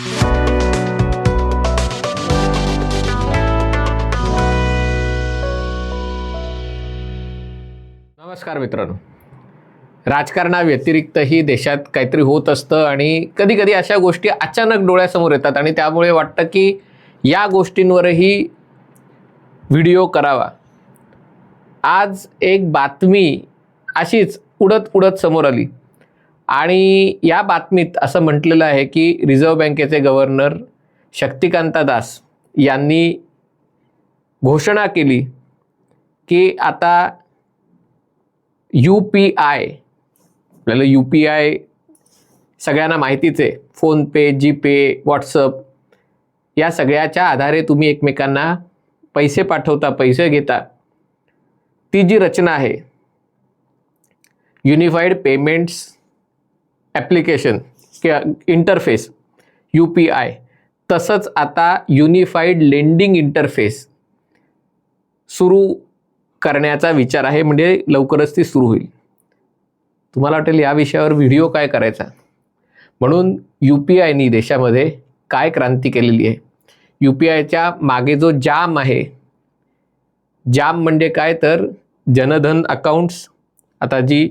नमस्कार मित्रांनो. राजकारणाव्यतिरिक्तही देशात काहीतरी होत असतं आणि कधी कधी अशा गोष्टी अचानक डोळ्यासमोर येतात आणि त्यामुळे वाटतं की या गोष्टींवरही व्हिडिओ करावा. आज एक बातमी अशीच उडत उडत समोर आली. आणि या बातमीत असं म्हटलेलं आहे की रिझर्व्ह बँकेचे गव्हर्नर शक्तिकांता दास यांनी घोषणा केली की आता यू पी आय आपल्याला यू पी आय सगळ्यांना माहितीच आहे. फोनपे जीपे व्हॉट्सअप या सगळ्याच्या आधारे तुम्ही एकमेकांना पैसे पाठवता पैसे घेता. ती जी रचना आहे युनिफाईड पेमेंट्स ॲप्लिकेशन किंवा इंटरफेस यू पी आय तसंच आता युनिफाईड लेंडिंग इंटरफेस सुरू करण्याचा विचार आहे म्हणजे लवकरच ती सुरू होईल. तुम्हाला वाटेल या विषयावर व्हिडिओ काय करायचा? म्हणून यू पी आयनी देशामध्ये काय क्रांती केलेली आहे? यू पी आयच्या मागे जो जाम आहे जाम म्हणजे काय? तर जनधन अकाउंट्स आता जी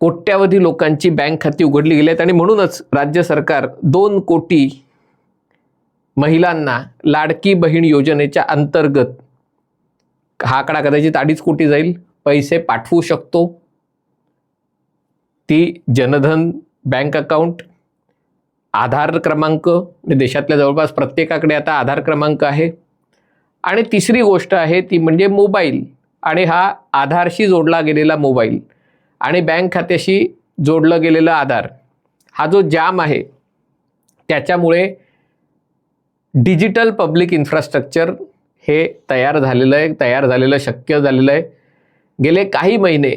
कोट्यावधी लोकांची बँक खाती उघडली गेली आहेत आणि म्हणूनच राज्य सरकार दोन कोटी महिलांना लाडकी बहीण योजनेच्या अंतर्गत हा आकडा कदाचित अडीच कोटी जाईल. पैसे पाठवू शकतो. ती जनधन बँक अकाउंट आधार क्रमांक म्हणजे देशातल्या जवळपास प्रत्येकाकडे आता आधार क्रमांक आहे. आणि तिसरी गोष्ट आहे ती म्हणजे मोबाईल. आणि हा आधारशी जोडला गेलेला मोबाईल. आणि बँक खात्याशी जोडलं गेलेलं आधार हा जो जाम आहे त्याच्यामुळे डिजिटल पब्लिक इन्फ्रास्ट्रक्चर हे तयार झालेलं आहे तयार झालेलं शक्य झालेलं आहे. गेले काही महिने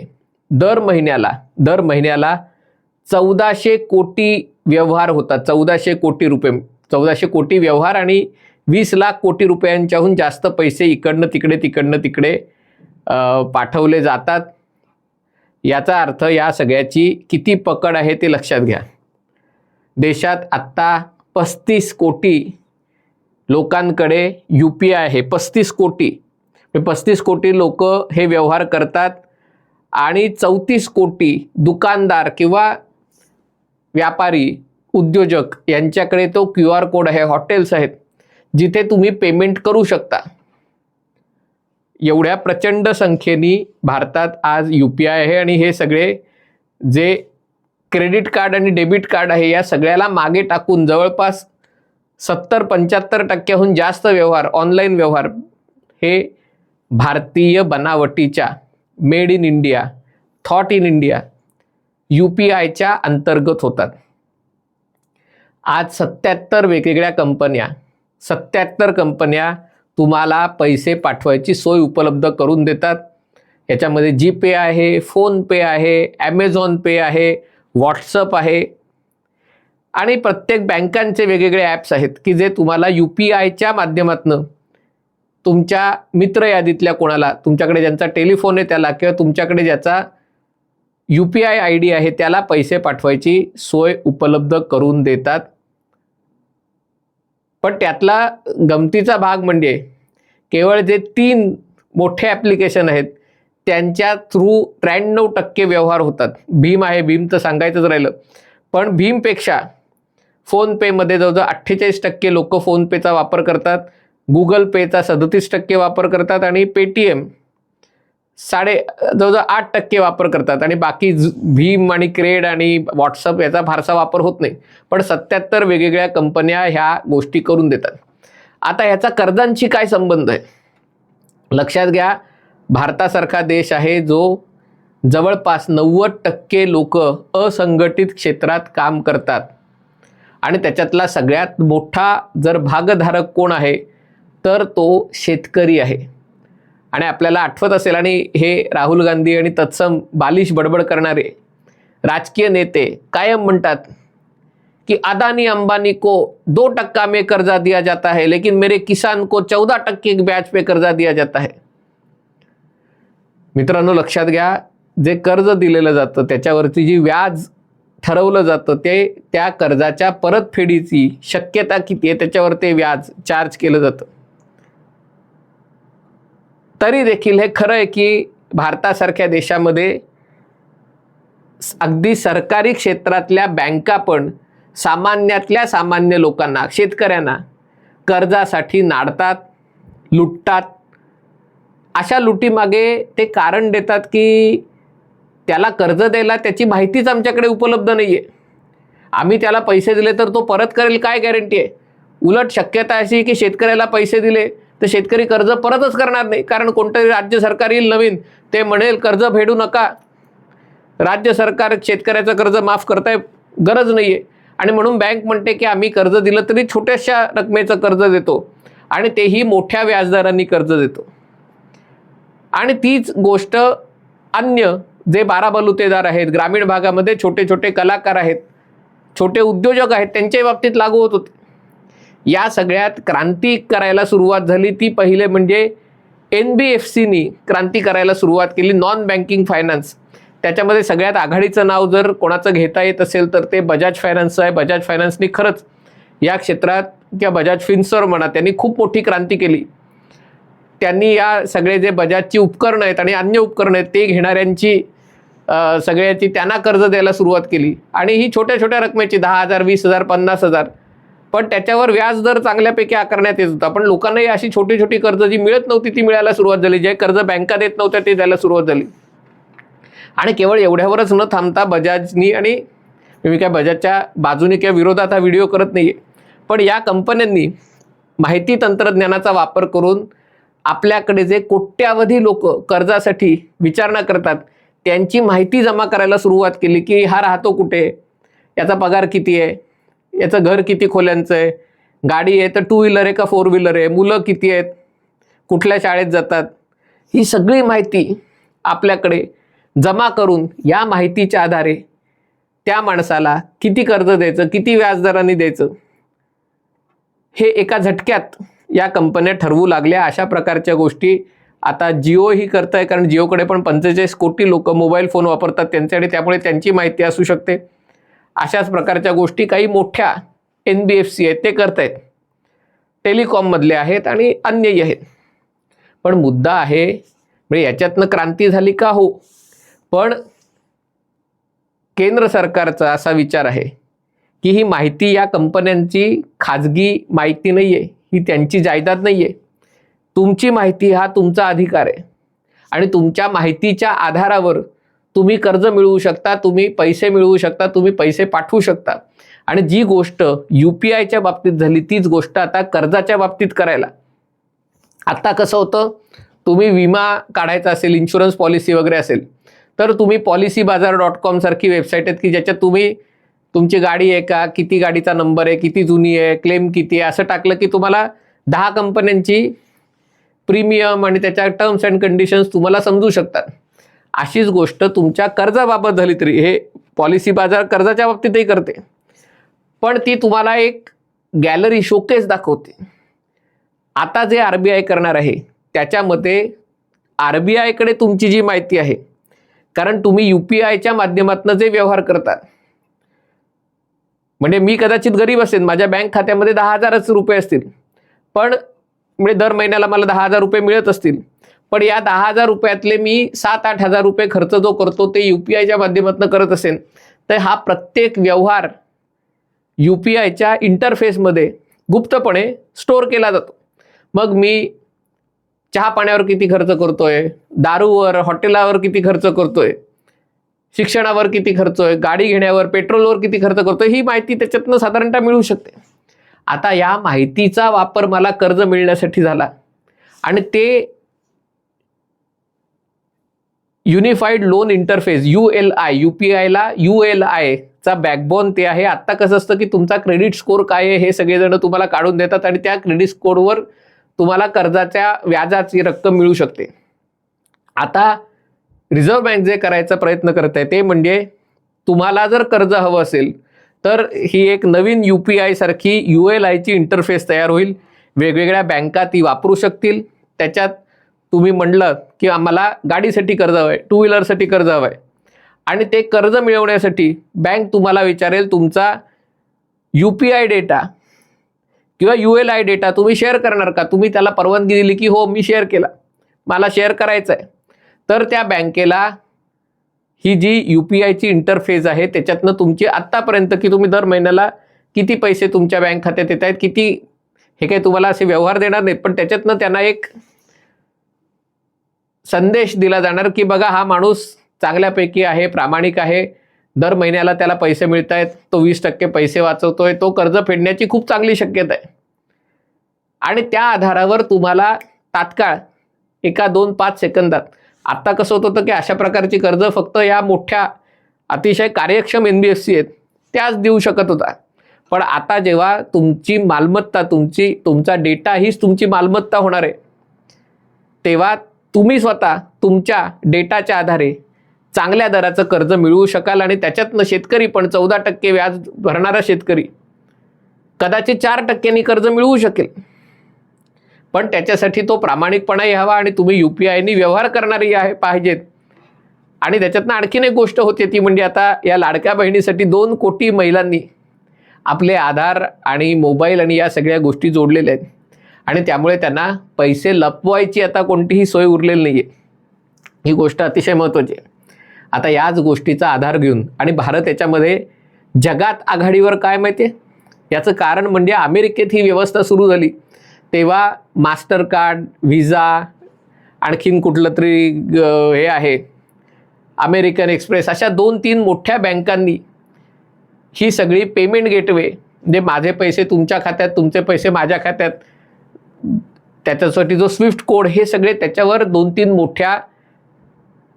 दर महिन्याला दर महिन्याला चौदाशे कोटी व्यवहार होतात चौदाशे कोटी रुपये चौदाशे कोटी व्यवहार आणि वीस लाख कोटी रुपयांच्याहून जास्त पैसे इकडनं तिकडे तिकडनं तिकडे पाठवले जातात. याचा अर्थ या सगळ्याची किती पकड आहे ते लक्षात घ्या. देशात आत्ता पस्तीस कोटी लोकांकडे यू पी आय आहे. पस्तीस कोटी. पस्तीस कोटी लोक हे व्यवहार करतात आणि चौतीस कोटी दुकानदार किंवा व्यापारी उद्योजक यांच्याकडे तो क्यू आर कोड आहे हॉटेल्स आहेत जिथे तुम्ही पेमेंट करू शकता. एवढ्या प्रचंड संख्येने भारतात आज यू पी आय आहे आणि हे सगळे जे क्रेडिट कार्ड आणि डेबिट कार्ड आहे या सगळ्याला मागे टाकून जवळपास सत्तर पंच्याहत्तर टक्क्याहून जास्त व्यवहार ऑनलाईन व्यवहार हे भारतीय बनावटीच्या made in India thought in India U P आयच्या अंतर्गत होतात. आज सत्याहत्तर वेगवेगळ्या कंपन्या सत्याहत्तर कंपन्या तुम्हाला पैसे पाठवायची सोय उपलब्ध करून देतात. याच्यामध्ये जी पे आहे फोनपे आहे ॲमेझॉन पे आहे व्हॉट्सअप आहे. आणि प्रत्येक बँकांचे वेगवेगळे ॲप्स आहेत की जे तुम्हाला यू पी आयच्या माध्यमातनं तुमच्या मित्र यादीतल्या कोणाला तुमच्याकडे ज्यांचा टेलिफोन आहे त्याला किंवा तुमच्याकडे ज्याचा U P I I D आहे त्याला पैसे पाठवायची सोय उपलब्ध करून देतात. पण त्यातला गमतीचा भाग म्हणजे केवळ जे तीन मोठे ॲप्लिकेशन आहेत त्यांच्या थ्रू त्र्याण्णव टक्के व्यवहार होतात. भीम आहे भीम तर सांगायचंच राहिलं. पण भीमपेक्षा फोनपेमध्ये जवळजवळ अठ्ठेचाळीस टक्के लोक फोनपेचा वापर करतात गुगल पेचा सदतीस टक्के वापर करतात आणि पेटीएम साडे जवळजवळ आठ टक्के वापर करतात आणि बाकी ज- भीम आणि क्रेड आणि व्हॉट्सअप याचा फारसा वापर होत नाही. पण सत्याहत्तर वेगवेगळ्या कंपन्या ह्या गोष्टी करून देतात. आता याचा कर्जांशी काय संबंध आहे? लक्षात घ्या भारतासारखा देश आहे जो जवळपास नव्वद टक्के लोक असंघटित क्षेत्रात काम करतात. आणि त्याच्यातला सगळ्यात मोठा जर भागधारक कोण आहे तर तो शेतकरी आहे. आणि आपल्याला आठवत असेल आणि हे राहुल गांधी आणि तत्सम बालिश बडबड करणारे राजकीय नेते कायम म्हणतात कि अदानी अंबानी को दो टक्का में कर्जा दिया जाता है लेकिन मेरे किसान को चौदह टक्के ब्याज पे कर्जा दिया जाता है. मित्रांनो लक्षात घ्या जे कर्ज दिलेलं जातं त्याच्यावरती जी व्याज ठरवलं जातं ते त्या कर्जाच्या परतफेडीची शक्यता किती आहे त्याच्यावर ते व्याज चार्ज केलं जातं. तरी देखील हे खरं आहे की भारतासारख्या देशामध्ये अगदी सरकारी क्षेत्रातल्या बँका पण सामान्यातल्या सामान्य लोकांना शेतकऱ्यांना कर्जासाठी नाडतात लुटतात. अशा लुटीमागे ते कारण देतात की त्याला कर्ज द्यायला त्याची माहितीच आमच्याकडे उपलब्ध नाही आहे आम्ही त्याला पैसे दिले तर तो परत करेल काय गॅरंटी आहे? उलट शक्यता अशी की शेतकऱ्याला पैसे दिले तर शेतकरी कर्ज परतच करणार नाही. कारण कोणतंही राज्य सरकार येईल नवीन ते म्हणेल कर्ज फेडू नका. राज्य सरकार शेतकऱ्याचं कर्ज माफ करताय गरज नाही आहे आणि म्हणून बँक म्हणते की आम्ही कर्ज दिलं तरी छोट्याशा रकमेचं कर्ज देतो. आणि तेही मोठ्या व्याजदरांनी कर्ज देतो. आणि तीच गोष्ट अन्य जे बारा बलुतेदार आहेत ग्रामीण भागामध्ये छोटे छोटे कलाकार आहेत छोटे उद्योजक आहेत त्यांच्याही बाबतीत लागू होत होते. या सगळ्यात क्रांती करायला सुरुवात झाली. ती पहिले म्हणजे एन बी एफ सीनी क्रांती करायला सुरुवात केली नॉन बँकिंग फायनान्स त्याच्यामध्ये सगळ्यात आघाडीचं नाव जर कोणाचं घेता येत असेल तर ते बजाज फायनान्सचं आहे. बजाज फायनान्सनी खरंच या क्षेत्रात किंवा बजाज फिन्सर म्हणा त्यांनी खूप मोठी क्रांती केली. त्यांनी या सगळे जे बजाजची उपकरणं आहेत आणि अन्य उपकरणं आहेत ते घेणाऱ्यांची सगळ्याची त्यांना कर्ज द्यायला सुरुवात केली. आणि ही छोट्या छोट्या रकमेची दहा हजार वीस हजार पन्नास हजार पण त्याच्यावर व्याज दर चांगल्यापैकी आकारण्यात येत होता. पण लोकांनाही अशी छोटी छोटी कर्ज जी मिळत नव्हती ती मिळायला सुरुवात झाली. जे कर्ज बँका देत नव्हत्या ते द्यायला सुरुवात झाली. आणि केवळ एवढ्यावरच न थांबता बजाजनी आणि मी काय बजाजच्या बाजूने किंवा विरोधात हा व्हिडिओ करत नाही पण या कंपन्यांनी माहिती तंत्रज्ञानाचा वापर करून आपल्याकडे जे कोट्यावधी लोक कर्जासाठी विचारणा करतात त्यांची माहिती जमा करायला सुरुवात केली की हा राहतो कुठे? याचा पगार किती आहे? याचं घर किती खोल्यांचं आहे? गाडी आहे तर टू व्हीलर आहे का फोर व्हीलर आहे? मुलं किती आहेत? कुठल्या शाळेत जातात? ही सगळी माहिती आपल्याकडे जमा करून या माहितीच्या आधारे त्या माणसाला किती कर्ज द्यायचं किती व्याजदराने द्यायचं? हे एका झटक्यात या कंपन्या ठरवू लागल्या. अशा प्रकारच्या गोष्टी आता जिओ ही करत आहे कारण जिओकडे पण पंचेचाळीस कोटी लोक मोबाईल फोन वापरतात त्यांच्याकडे त्यामुळे त्यांची माहिती असू शकते. अशाच प्रकारच्या गोष्टी काही मोठ्या एन बी एफ सी आहेत ते करत आहेत टेलिकॉममधले आहेत आणि अन्यही आहेत. पण मुद्दा आहे म्हणजे याच्यातनं क्रांती झाली का हो? पण केंद्र सरकारचा असा विचार आहे की ही माहिती या कंपन्यांची खाजगी माहिती नाही आहे ही त्यांची जायदाद नाही आहे तुमची माहिती हा तुमचा अधिकार आहे. आणि तुमच्या माहितीच्या आधारावर तुम्ही कर्ज मिळवू शकता तुम्ही पैसे मिळवू शकता तुम्ही पैसे पाठवू शकता. आणि जी गोष्ट यू पी आयच्या बाबतीत झाली तीच गोष्ट आता कर्जाच्या बाबतीत करायला. आत्ता कसं होतं? तुम्ही विमा काढायचा असेल इन्शुरन्स पॉलिसी वगैरे असेल तर तुम्ही पॉलिसी बाजार डॉट कॉम सारखी वेबसाईट आहेत की ज्याच्यात तुम्ही तुमची गाडी आहे का किती गाडीचा नंबर आहे किती जुनी आहे क्लेम किती आहे असं टाकलं की तुम्हाला दहा कंपन्यांची प्रीमियम आणि त्याच्या टर्म्स अँड कंडिशन्स तुम्हाला समजू शकतात. अशीच गोष्ट तुमच्या कर्जाबाबत झाली तरी हे पॉलिसी बाजार कर्जाच्या बाबतीतही करते. पण ती तुम्हाला एक गॅलरी शोकेस दाखवते. आता जे आर बी आय करणार आहे त्याच्यामध्ये आर बी आयकडे तुमची जी माहिती आहे कारण तुम्ही यू पी आयच्या माध्यमातून जे व्यवहार करतात म्हणजे मी कदाचित गरीब असेल माझ्या बँक खात्यामध्ये दहा हजारच रुपये असतील पण म्हणजे दर महिन्याला मला दहा हजार रुपये मिळत असतील पण या दहा हजार रुपयातले मी सात आठ हजार रुपये खर्च जो करतो ते यू पी आयच्या माध्यमातून करत असेल तर हा प्रत्येक व्यवहार यू पी आयच्या इंटरफेसमध्ये गुप्तपणे स्टोअर केला जातो. मग मी चहा पाण्यावर किती खर्च करतोय दारूवर हॉटेलावर किती खर्च करतोय शिक्षणावर किती खर्च आहे गाडी घेण्यावर पेट्रोलवर किती खर्च करतोय ही माहिती त्याच्यातनं साधारणतः मिळू शकते. आता या माहितीचा वापर मला कर्ज मिळण्यासाठी झाला. आणि ते unified loan interface U L I U P आयला यू एल आयचा बॅकबोन ते आहे. आत्ता कसं असतं की तुमचा क्रेडिट स्कोअर काय आहे हे सगळेजण तुम्हाला काढून देतात आणि त्या क्रेडिट स्कोअरवर तुम्हाला कर्जाच्या व्याजाची रक्कम मिळू शकते. आता रिझर्व्ह बँक जे करायचा प्रयत्न करत आहे ते म्हणजे तुम्हाला जर कर्ज हवं असेल तर ही एक नवीन यू पी आयसारखी यू एल आयची इंटरफेस तयार होईल. वेगवेगळ्या बँका ती वापरू शकतील. त्याच्यात तुम्ही म्हणलं की आम्हाला गाडीसाठी कर्ज हवं आहे टू व्हीलरसाठी कर्ज हवं आहे आणि ते कर्ज मिळवण्यासाठी बँक तुम्हाला विचारेल तुमचा यू पी आय डेटा किंवा यू एल आय डेटा तुम्ही शेअर करणार का? तुम्ही त्याला परवानगी दिली की हो मी शेअर केला. मला शेअर करायचं आहे तर त्या बँकेला ही जी यू पी आयची इंटरफेस आहे त्याच्यातनं तुमची आत्तापर्यंत की तुम्ही दर महिन्याला किती पैसे तुमच्या बँक खात्यात येत आहेत किती हे काही तुम्हाला असे व्यवहार देणार नाहीत पण त्याच्यातनं त्यांना एक संदेश दिला जाणार की बघा हा माणूस चांगल्यापैकी आहे प्रामाणिक आहे. दर महिन्याला त्याला पैसे मिळत आहेत तो वीस टक्के पैसे वाचवतोय तो कर्ज फेडण्याची खूप चांगली शक्यता आहे. आणि त्या आधारावर तुम्हाला तात्काळ एका दोन पाच सेकंदात आत्ता कसं होत होतं की अशा प्रकारची कर्ज फक्त या मोठ्या अतिशय कार्यक्षम एन बी एफ सी आहेत त्याच देऊ शकत होता. पण आता जेव्हा तुमची मालमत्ता तुमची तुमचा डेटा हीच तुमची मालमत्ता होणार आहे तेव्हा तुम्ही स्वतः तुमच्या डेटाच्या आधारे चांगल्या दराचं कर्ज मिळवू शकाल आणि त्याच्यातनं शेतकरी पण चौदा टक्के व्याज भरणारा शेतकरी कदाचित चार टक्क्यांनी कर्ज मिळवू शकेल. पण त्याच्यासाठी तो प्रामाणिकपणाही हवा आणि तुम्ही यू पी आयनी व्यवहार करणारी आहे पाहिजेत. आणि त्याच्यातनं आणखीन एक गोष्ट होते ती म्हणजे आता या लाडक्या बहिणीसाठी दोन कोटी महिलांनी आपले आधार आणि मोबाईल आणि या सगळ्या गोष्टी जोडलेल्या आहेत. आणि त्यामुळे त्यांना पैसे लपवायची आता कोणतीही सोय उरलेली नाही आहे ही गोष्ट अतिशय महत्त्वाची आहे. आता याच गोष्टीचा आधार घेऊन आणि भारत याच्यामध्ये जगात आघाडीवर काय माहिती आहे याचं कारण म्हणजे अमेरिकेत ही व्यवस्था सुरू झाली. तेव्हा मास्टर कार्ड व्हिजा आणखीन कुठलं तरी हे आहे. अमेरिकन एक्सप्रेस अशा दोन तीन मोठ्या बँकांनी ही सगळी पेमेंट गेटवे म्हणजे माझे पैसे तुमच्या खात्यात तुमचे पैसे माझ्या खात्यात त्याच्यासाठी जो स्विफ्ट कोड हे सगळे त्याच्यावर दोन तीन मोठ्या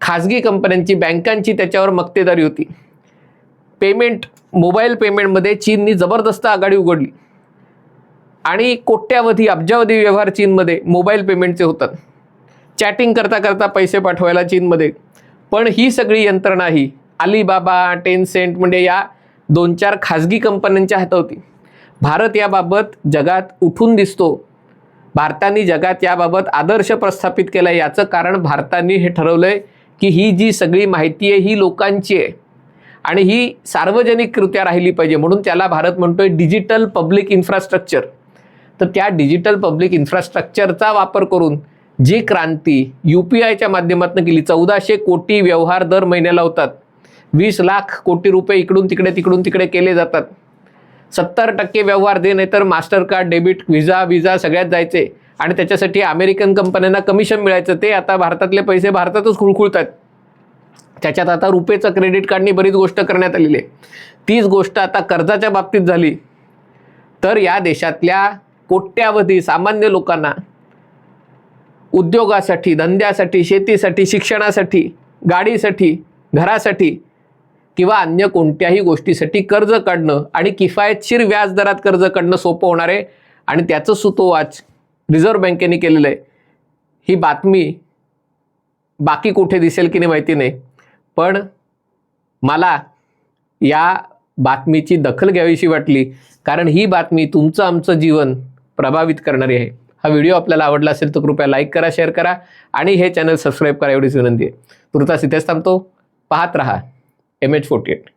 खाजगी कंपन्यांची बँकांची त्याच्यावर मक्तेदारी होती. पेमेंट मोबाईल पेमेंटमध्ये चीननी जबरदस्त आघाडी उघडली. आणि कोट्यावधी अब्जावधी व्यवहार चीनमध्ये मोबाईल पेमेंटचे होतात. चॅटिंग करता करता पैसे पाठवायला चीनमध्ये. पण ही सगळी यंत्रणा ही अलिबाबा टेनसेंट म्हणजे या दोन चार खाजगी कंपन्यांच्या हातात होती. भारत याबाबत जगात उठून दिसतो भारताने जगात याबाबत आदर्श प्रस्थापित केला याचं कारण भारताने हे ठरवलं आहे की ही जी सगळी माहिती आहे ही लोकांची आहे. आणि ही सार्वजनिकरित्या राहिली पाहिजे. म्हणून त्याला भारत म्हणतोय डिजिटल पब्लिक इन्फ्रास्ट्रक्चर. तर त्या डिजिटल पब्लिक इन्फ्रास्ट्रक्चरचा वापर करून जी क्रांती यू पी आयच्या माध्यमातून केली चौदाशे कोटी व्यवहार दर महिन्याला होतात. वीस लाख कोटी रुपये इकडून तिकडे तिकडून तिकडे केले जातात. सत्तर टक्के व्यवहार दे नाहीतर master card debit visa visa सगळ्यात जायचे. आणि त्याच्यासाठी अमेरिकन कंपन्यांना कमिशन मिळायचं. ते आता भारतातले पैसे भारतातच खुळखुळत आहेत त्याच्यात आता रुपेचं क्रेडिट कार्डनी बरीच गोष्ट करण्यात आलेली आहे. तीच गोष्ट आता कर्जाच्या बाबतीत झाली. तर या देशातल्या कोट्यावधी सामान्य लोकांना उद्योगासाठी धंद्यासाठी शेतीसाठी शिक्षणासाठी गाडीसाठी घरासाठी किंवा अन्य कोणत्याही गोष्टीसाठी कर्ज काढणं आणि किफायतशीर व्याजदरात कर्ज काढणं सोपं होणार आहे. आणि त्याचं सुतोवाच रिझर्व्ह बँकेने केलेलं आहे. ही बातमी बाकी कुठे दिसेल की नाही माहिती नाही. पण मला या बातमीची दखल घ्यावीशी वाटली. कारण ही बातमी तुमचं आमचं जीवन प्रभावित करणारी आहे. हा व्हिडिओ आपल्याला आवडला असेल तर कृपया लाईक करा शेअर करा आणि हे चॅनल सबस्क्राईब करा एवढीच विनंती आहे. तुर्तास इथेच थांबतो. पाहत रहा. image 48